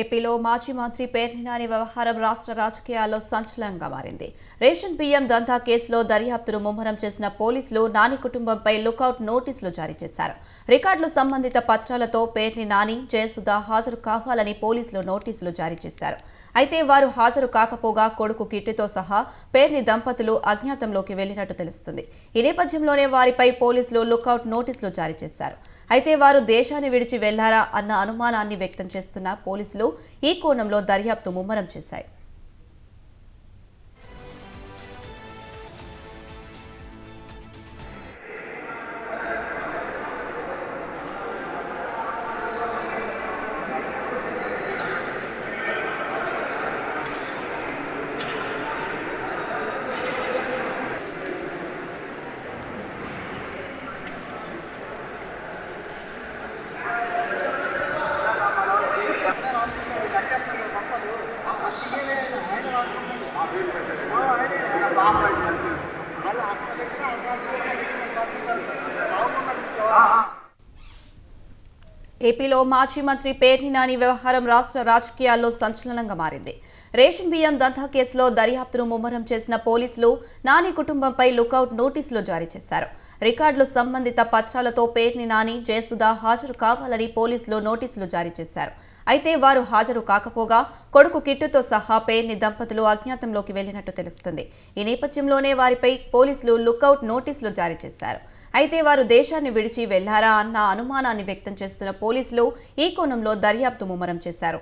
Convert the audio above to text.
ఏపీలో మాజీ మంత్రి పేర్నినాని వ్యవహారం రాష్ట్ర రాజకీయాల్లో సంచలనంగా మారింది. రేషన్ బియ్యం దందా కేసులో దర్యాప్తును ముమ్మరం చేసిన పోలీసులు నాని కుటుంబంపై లుకౌట్ నోటీసులు జారీ చేశారు. రికార్డులు సంబంధిత పత్రాలతో పేర్ని నాని జయసుధ హాజరు కావాలని పోలీసులు నోటీసులు జారీ చేశారు. అయితే వారు హాజరు కాకపోగా కొడుకు కిట్టితో సహా పేర్ని దంపతులు అజ్ఞాతంలోకి వెళ్ళినట్టు తెలుస్తుంది. ఈ నేపథ్యంలోనే వారిపై పోలీసులు లుకౌట్ నోటీసులు జారీ చేశారు. అయితే వారు దేశాన్ని విడిచి వెళ్ళారా అన్న అనుమానాన్ని వ్యక్తం చేస్తున్న పోలీసులు ఈ కోణంలో దర్యాప్తు ముమ్మరం చేశాయి. ఏపీలో మాజీ మంత్రి పేర్ని నాని వ్యవహారం రాష్ట్ర రాజకీయాల్లో సంచలనంగా మారింది. రేషన్ బియ్యం దంతా కేసులో దర్యాప్తును ముమ్మరం చేసిన పోలీసులు నాని కుటుంబంపై లుకౌట్ నోటీసులు జారీ చేశారు. రికార్డులు సంబంధిత పత్రాలతో పేర్ని నాని జయసుధ హాజరు కావాలని పోలీసులు నోటీసులు జారీ చేశారు. అయితే వారు హాజరు కాకపోగా కొడుకు కిట్టుతో సహా పేర్ని దంపతులు అజ్ఞాతంలోకి వెళ్ళినట్టు తెలుస్తుంది. ఈ నేపథ్యంలోనే వారిపై పోలీసులు లుకౌట్ నోటీసులు జారీ చేశారు. అయితే వారు దేశాన్ని విడిచి వెళ్ళారా అన్న అనుమానాన్ని వ్యక్తం చేస్తున్న పోలీసులు ఈ కోణంలో దర్యాప్తు ముమ్మరం చేశారు.